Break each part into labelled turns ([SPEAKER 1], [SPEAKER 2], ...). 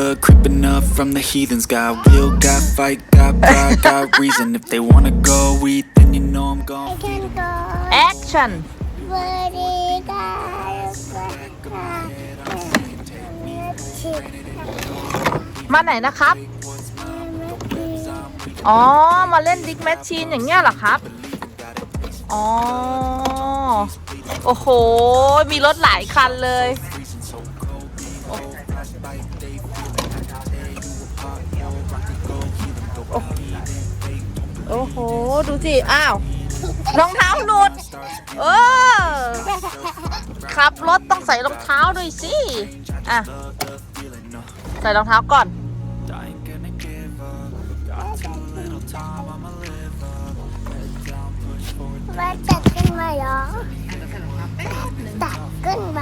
[SPEAKER 1] blood creeping up from the heathens. Got will, got fight, got pride, got reason. If they wanna go eat, then you know I'm gone.
[SPEAKER 2] ฉันก็
[SPEAKER 3] แอคชั่น
[SPEAKER 2] บริการชิด
[SPEAKER 3] มาไหนนะครับอ๋อ มาเล่นดิกแมชชีนอย่างเงี้ยเหรอครับ อ๋อ โอ้โห มีรถหลายคันเลย โอ้โห ดูสิ อ้าว รองเท้าหลุด เออ ขับรถต้องใส่รองเท้าด้วยสิ อะ ใส่รองเท้าก่อน
[SPEAKER 1] I ain't gonna give up. Got too little time, I'ma live up. Head down, push forward.
[SPEAKER 2] มาตัดขึ้นมาเหรอตัดขึ้นไป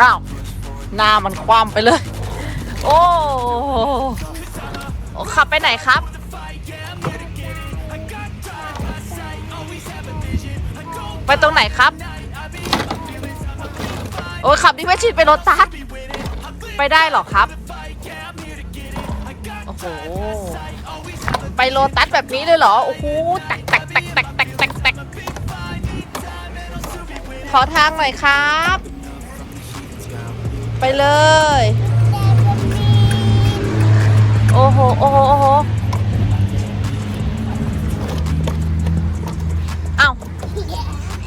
[SPEAKER 3] อ้าว หน้ามันคว่ำไปเลย โอ้โอขับไปไหนครับ ไปตรงไหนครับ โอ้ขับดิไม่ชิดไปรถตัดไปได้หรอครับ โอ้โห ไปโลตัสแบบนี้เลยเหรอ โอ้โหแตกแตกแตกแตกแตกแตกแตกขอทางหน่อยครับ ไปเลย โอ้โห โอ้โห โอ้โหเอ้า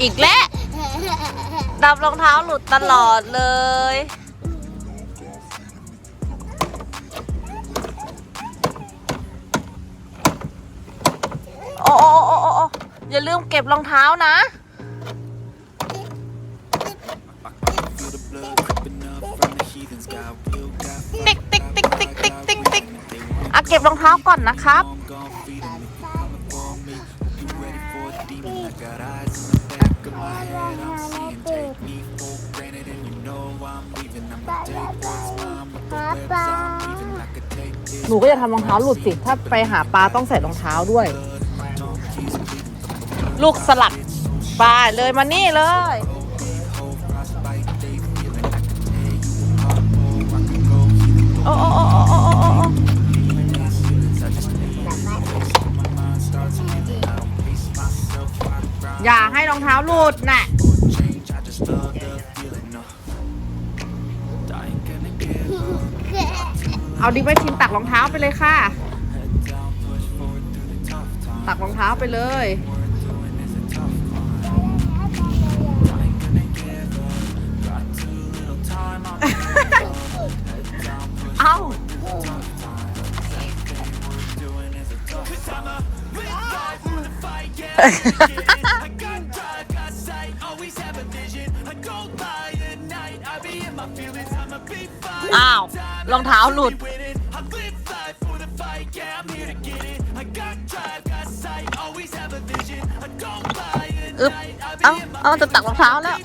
[SPEAKER 3] อีกแล้วดับรองเท้าหลุดตลอดเลย โอ้โอ้โอ้โอ้โอ้อย่าลืมเก็บรองเท้านะ ติ๊กติ๊กติ๊กติ๊กติ๊กติ๊กติ๊กอะเก็บรองเท้าก่อนนะครับหนูก็จะทำรองเท้าหลุดสิ ถ้าไปหาปลาต้องใส่รองเท้าด้วย ลูกสลัดปลาเลยมานี่เลย อย่าให้รองเท้าหลุดน่ะเอาดิไว้พิมตักรองเท้าไปเลยค่ะ ตักรองเท้าไปเลย เอ้าอ้าวรองเท้าหลุด อึ๊บ เอ้า เอ้าจะตักรองเท้าแล้ว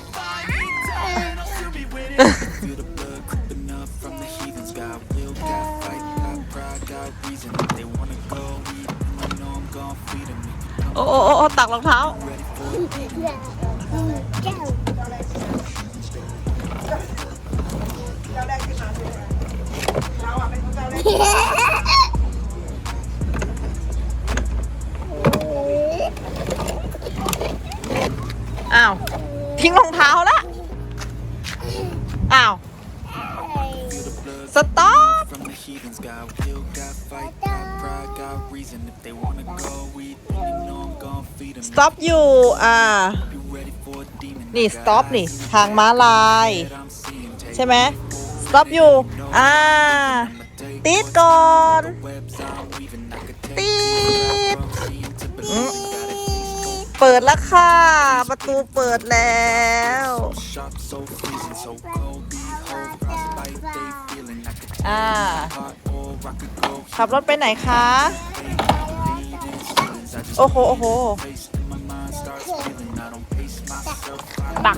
[SPEAKER 3] โอ้โอ้โอ้โอ้ตักรองเท้า
[SPEAKER 2] เ heathens.
[SPEAKER 1] Got will, got fight, got pride, got reason. If they wanna go eat, then you know I'm gon' feed 'em.
[SPEAKER 3] สต็อปอยู่อ่า
[SPEAKER 1] You ready for a demon?
[SPEAKER 3] นี่สต็อปนี่ ทางม้าลาย
[SPEAKER 1] That I'm seeing. Take
[SPEAKER 3] ใช่ไหมสต็อปอยู่ อ่าติดก่อน
[SPEAKER 1] webs I'm weaving. I could take
[SPEAKER 3] ติด
[SPEAKER 1] from seeing to believing. Got a taste
[SPEAKER 3] เปิดแล้วค่ะ ประตูเปิดแล้ว
[SPEAKER 1] Sharp, so freezing, so cold. Behold, frostbite, they feeling.
[SPEAKER 3] ขับรถไปไหนคะ โอ้โห โอ้โห
[SPEAKER 1] บัก